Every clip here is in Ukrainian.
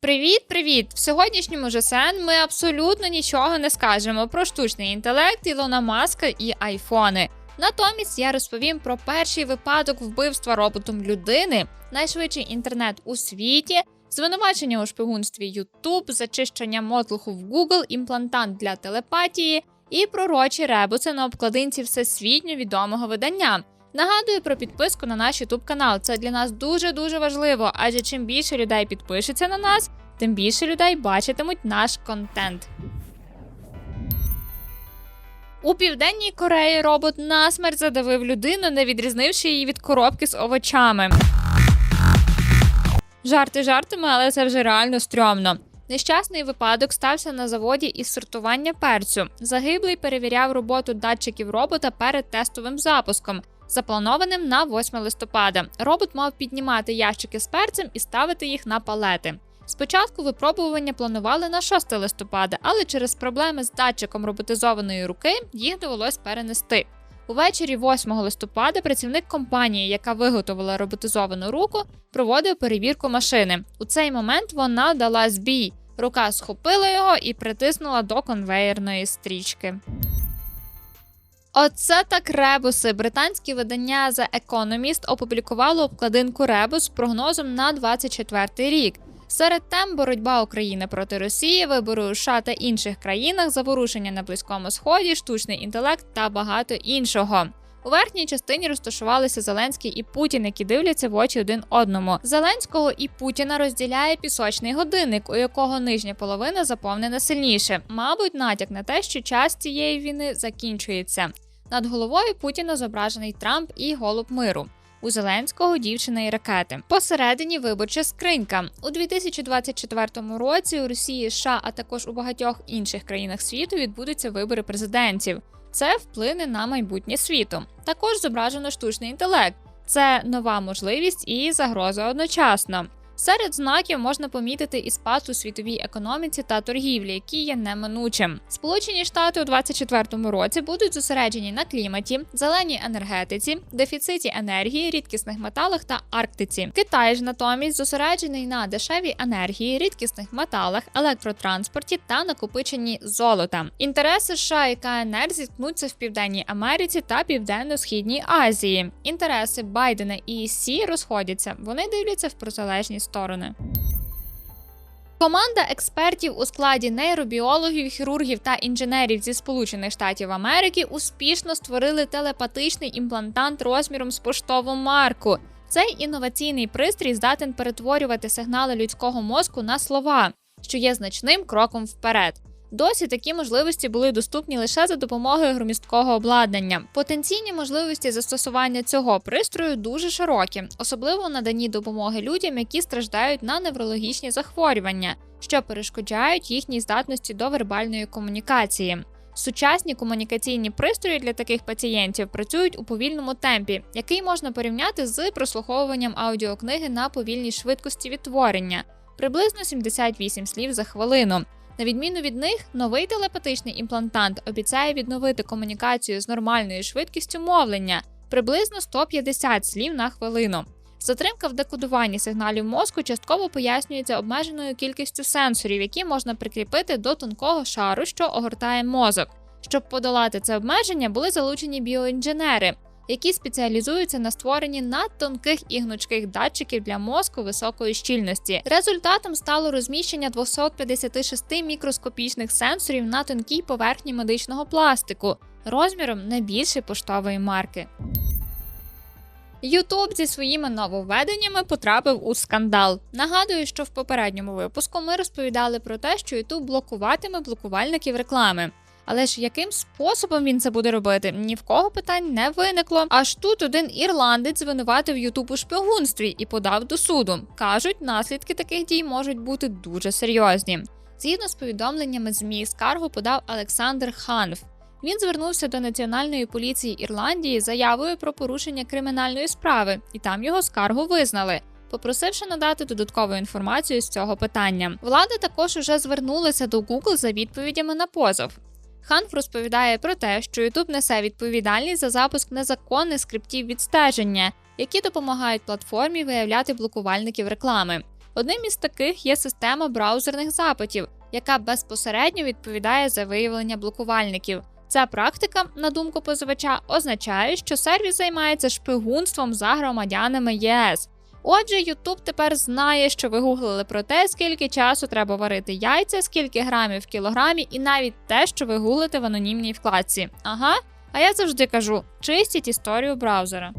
Привіт-привіт! В сьогоднішньому ЖСН ми абсолютно нічого не скажемо про штучний інтелект, Ілона Маска і айфони. Натомість я розповім про перший випадок вбивства роботом людини, найшвидший інтернет у світі, звинувачення у шпигунстві YouTube, зачищення мотлуху в Google, імплантант для телепатії і пророчі ребуси на обкладинці всесвітньо відомого видання. Нагадую про підписку на наш YouTube канал. Це для нас дуже дуже важливо, адже чим більше людей підпишеться на нас, тим більше людей бачитимуть наш контент. У південній Кореї робот насмерть задавив людину, не відрізнивши її від коробки з овочами. Жарти жартами, але це вже реально стрьомно. Нещасний випадок стався на заводі із сортування перцю. Загиблий перевіряв роботу датчиків робота перед тестовим запуском, запланованим на 8 листопада. Робот мав піднімати ящики з перцем і ставити їх на палети. Спочатку випробування планували на 6 листопада, але через проблеми з датчиком роботизованої руки їх довелось перенести. Увечері 8 листопада працівник компанії, яка виготовила роботизовану руку, проводив перевірку машини. У цей момент вона дала збій. Рука схопила його і притиснула до конвеєрної стрічки. Оце так ребуси. Британське видання The Economist опублікувало обкладинку ребус з прогнозом на 24 рік. Серед тем боротьба України проти Росії, вибори у США та інших країнах, заворушення на близькому сході, штучний інтелект та багато іншого. У верхній частині розташувалися Зеленський і Путін, які дивляться в очі один одному. Зеленського і Путіна розділяє пісочний годинник, у якого нижня половина заповнена сильніше. Мабуть, натяк на те, що час цієї війни закінчується. Над головою Путіна зображений Трамп і голуб миру. У Зеленського дівчина і ракети. Посередині виборча скринька у 2024 році. У Росії, США, а також у багатьох інших країнах світу відбудуться вибори президентів. Це вплине на майбутнє світу. Також зображено штучний інтелект. Це нова можливість і загроза одночасно. Серед знаків можна помітити і спад у світовій економіці та торгівлі, які є неминучим. Сполучені Штати у 2024 році будуть зосереджені на кліматі, зеленій енергетиці, дефіциті енергії, рідкісних металах та Арктиці. Китай ж натомість зосереджений на дешевій енергії, рідкісних металах, електротранспорті та накопиченні золота. Інтереси США і КНР зіткнуться в Південній Америці та Південно-східній Азії. Інтереси Байдена і Сі розходяться. Вони дивляться в протилежні сторони. Команда експертів у складі нейробіологів, хірургів та інженерів зі Сполучених Штатів Америки успішно створили телепатичний імплантант розміром з поштову марку. Цей інноваційний пристрій здатен перетворювати сигнали людського мозку на слова, що є значним кроком вперед. Досі такі можливості були доступні лише за допомогою громісткого обладнання. Потенційні можливості застосування цього пристрою дуже широкі, особливо в наданні допомоги людям, які страждають на неврологічні захворювання, що перешкоджають їхній здатності до вербальної комунікації. Сучасні комунікаційні пристрої для таких пацієнтів працюють у повільному темпі, який можна порівняти з прослуховуванням аудіокниги на повільній швидкості відтворення, приблизно 78 слів за хвилину. На відміну від них, новий телепатичний імплантант обіцяє відновити комунікацію з нормальною швидкістю мовлення приблизно 150 слів на хвилину. Затримка в декодуванні сигналів мозку частково пояснюється обмеженою кількістю сенсорів, які можна прикріпити до тонкого шару, що огортає мозок. Щоб подолати це обмеження, були залучені біоінженери, які спеціалізуються на створенні надтонких і гнучких датчиків для мозку високої щільності. Результатом стало розміщення 256 мікроскопічних сенсорів на тонкій поверхні медичного пластику розміром не більше поштової марки. Ютуб зі своїми нововведеннями потрапив у скандал. Нагадую, що в попередньому випуску ми розповідали про те, що Ютуб блокуватиме блокувальників реклами. Але ж яким способом він це буде робити? Ні в кого питань не виникло. Аж тут один ірландець звинуватив Ютуб у шпигунстві і подав до суду. кажуть, наслідки таких дій можуть бути дуже серйозні. Згідно з повідомленнями ЗМІ, скаргу подав Олександр Ханф. Він звернувся до національної поліції Ірландії заявою про порушення кримінальної справи, і там його скаргу визнали. Попросивши надати додаткову інформацію з цього питання, влада також уже звернулася до Google за відповідями на позов. Ханф розповідає про те, що YouTube несе відповідальність за запуск незаконних скриптів відстеження, які допомагають платформі виявляти блокувальників реклами. Одним із таких є система браузерних запитів, яка безпосередньо відповідає за виявлення блокувальників. Ця практика, на думку позивача, означає, що сервіс займається шпигунством за громадянами ЄС. Отже, YouTube тепер знає, що ви гуглили про те, скільки часу треба варити яйця, скільки грамів в кілограмі, і навіть те, що ви гуглите в анонімній вкладці. Ага, а я завжди кажу: чистіть історію браузера.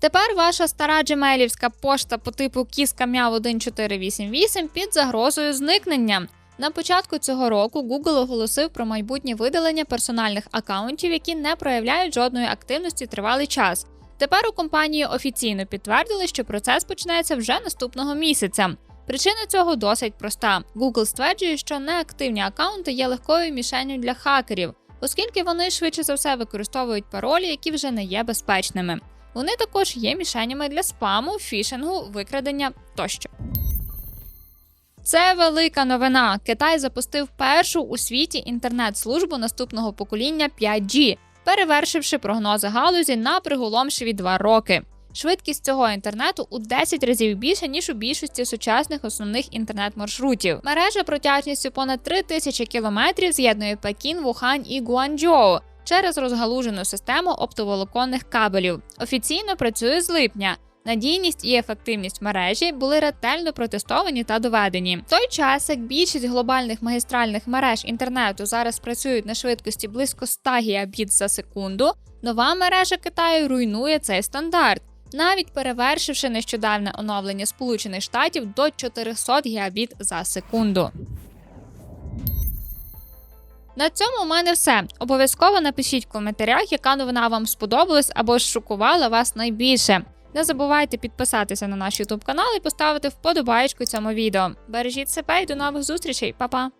Тепер ваша стара джемелівська пошта по типу кіска мяв 1488 під загрозою зникнення. На початку цього року Google оголосив про майбутнє видалення персональних акаунтів, які не проявляють жодної активності тривалий час. Тепер у компанії офіційно підтвердили, що процес почнеться вже наступного місяця. Причина цього досить проста: Google стверджує, що неактивні акаунти є легкою мішенню для хакерів, оскільки вони швидше за все використовують паролі, які вже не є безпечними. Вони також є мішенями для спаму, фішингу, викрадення тощо. Це велика новина. Китай запустив першу у світі інтернет-службу наступного покоління 5G, перевершивши прогнози галузі на приголомшиві два роки. Швидкість цього інтернету у 10 разів більша, ніж у більшості сучасних основних інтернет-маршрутів. Мережа протяжністю понад 3000 кілометрів з'єднує Пекін, Вухань і Гуанчжоу через розгалужену систему оптоволоконних кабелів. Офіційно працює з липня. Надійність і ефективність мережі були ретельно протестовані та доведені. В той час, як більшість глобальних магістральних мереж інтернету зараз працюють на швидкості близько 100 гігабіт за секунду, нова мережа Китаю руйнує цей стандарт, навіть перевершивши нещодавне оновлення Сполучених Штатів до 400 гігабіт за секунду. На цьому у мене все. Обов'язково напишіть в коментарях, яка новина вам сподобалась або шокувала вас найбільше. Не забувайте підписатися на наш YouTube канал і поставити вподобайку цьому відео. Бережіть себе і до нових зустрічей, Па-па!